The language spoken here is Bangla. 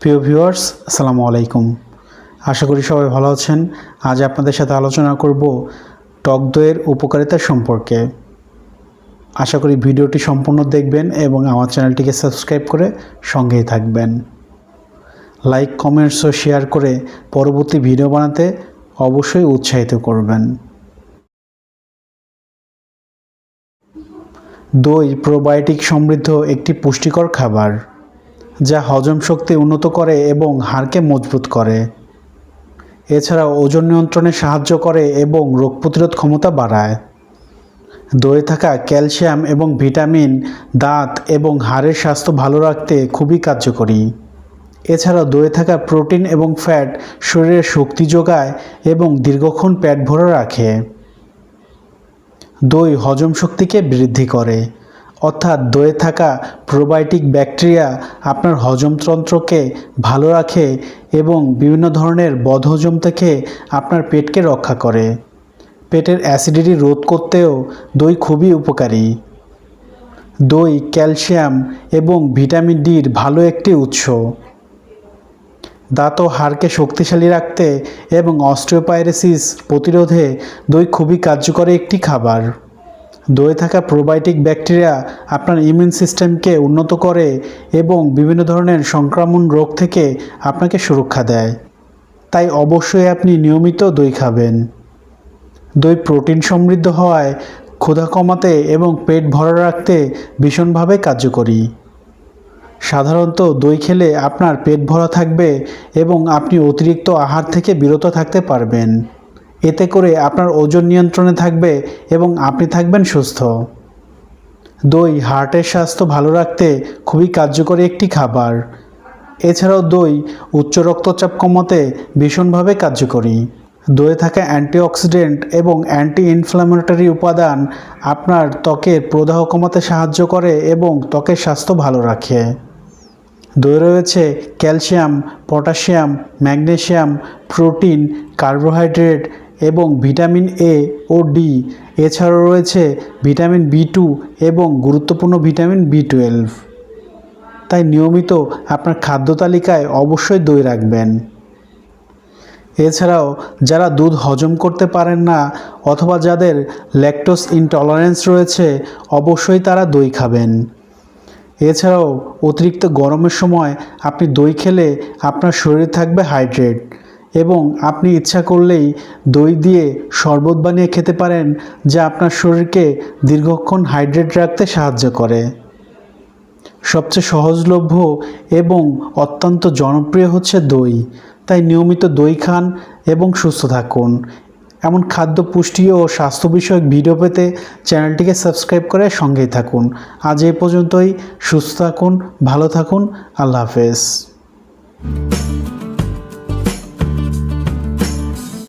প্রিয় ভিউয়ার্স, আসসালামু আলাইকুম। আশা করি সবাই ভালো আছেন। আজ আপনাদের সাথে আলোচনা করব টক দইয়ের উপকারিতা সম্পর্কে। আশা করি ভিডিওটি সম্পূর্ণ দেখবেন এবং আমার চ্যানেলটিকে সাবস্ক্রাইব করে সঙ্গেই থাকবেন। লাইক, কমেন্টস ও শেয়ার করে পরবর্তী ভিডিও বানাতে অবশ্যই উৎসাহিত করবেন। দই প্রোবায়োটিক সমৃদ্ধ একটি পুষ্টিকর খাবার। যা হজম শক্তি উন্নত করে এবং হাড়কে মজবুত করে। এছাড়া ওজন নিয়ন্ত্রণে সাহায্য করে এবং রোগ প্রতিরোধ ক্ষমতা বাড়ায়। দইয়ে থাকা ক্যালসিয়াম এবং ভিটামিন, দাঁত এবং হাড়ের স্বাস্থ্য ভালো রাখতে খুবই কার্যকরী। এছাড়া দইয়ে থাকা প্রোটিন এবং ফ্যাট শরীরে শক্তি যোগায় এবং দীর্ঘক্ষণ পেট ভরে রাখে। দই হজম শক্তিকে বৃদ্ধি করে। অর্থাৎ দইয়ে থাকা প্রোবায়োটিক ব্যাকটেরিয়া আপনার হজমতন্ত্রকে ভালো রাখে এবং বিভিন্ন ধরনের বদহজম থেকে আপনার পেটকে রক্ষা করে। পেটের অ্যাসিডিটি রোধ করতেও দই খুবই উপকারী। দই, ক্যালসিয়াম এবং ভিটামিন ডির ভালো একটি উৎস। দাঁত ও হাড়কে শক্তিশালী রাখতে এবং অস্ট্রিওপাইরেসিস প্রতিরোধে দই খুবই কার্যকরী একটি খাবার। দইয়ে থাকা প্রোবায়োটিক ব্যাকটেরিয়া আপনার ইমিউন সিস্টেমকে উন্নত করে এবং বিভিন্ন ধরনের সংক্রমণ রোগ থেকে আপনাকে সুরক্ষা দেয়। তাই অবশ্যই আপনি নিয়মিত দই খাবেন। দই প্রোটিন সমৃদ্ধ হওয়ায় ক্ষুধা কমাতে এবং পেট ভরা রাখতে ভীষণভাবে কার্যকরী। সাধারণত দই খেলে আপনার পেট ভরা থাকবে এবং আপনি অতিরিক্ত আহার থেকে বিরত থাকতে পারবেন। এতে করে আপনার ওজন নিয়ন্ত্রণে থাকবে এবং আপনি থাকবেন সুস্থ। দই, হার্টের স্বাস্থ্য ভালো রাখতে খুবই কার্যকরী একটি খাবার। এছাড়াও দই, উচ্চ রক্তচাপ কমাতে ভীষণভাবে কার্যকরী। দইয়ে থাকা অ্যান্টিঅক্সিডেন্ট এবং অ্যান্টি ইনফ্ল্যামেটরি উপাদান আপনার ত্বকের প্রদাহ কমাতে সাহায্য করে এবং ত্বকের স্বাস্থ্য ভালো রাখে। দই রয়েছে calcium, potassium, magnesium, protein, carbohydrate এবং ভিটামিন এ ও ডি এছাড়াও রয়েছে ভিটামিন বি টু এবং গুরুত্বপূর্ণ ভিটামিন বি টুয়েলভ তাই নিয়মিত আপনার খাদ্য তালিকায় অবশ্যই দই রাখবেন। এছাড়াও যারা দুধ হজম করতে পারেন না অথবা যাদের ল্যাকটোস ইনটলারেন্স রয়েছে, অবশ্যই তারা দই খাবেন। এছাড়াও অতিরিক্ত গরমের সময় আপনি দই খেলে আপনার শরীর থাকবে হাইড্রেট এবং আপনি ইচ্ছা করলেই দই দিয়ে শরবত বানিয়ে খেতে পারেন, যা আপনার শরীরকে দীর্ঘক্ষণ হাইড্রেট রাখতে সাহায্য করে। সবচেয়ে সহজলভ্য এবং অত্যন্ত জনপ্রিয় হচ্ছে দই। তাই নিয়মিত দই খান এবং সুস্থ থাকুন। এমন খাদ্য পুষ্টি ও স্বাস্থ্য বিষয়ক ভিডিও পেতে চ্যানেলটিকে সাবস্ক্রাইব করে সঙ্গেই থাকুন। আজ এই পর্যন্তই। সুস্থ থাকুন, ভালো থাকুন। আল্লাহ হাফেজ।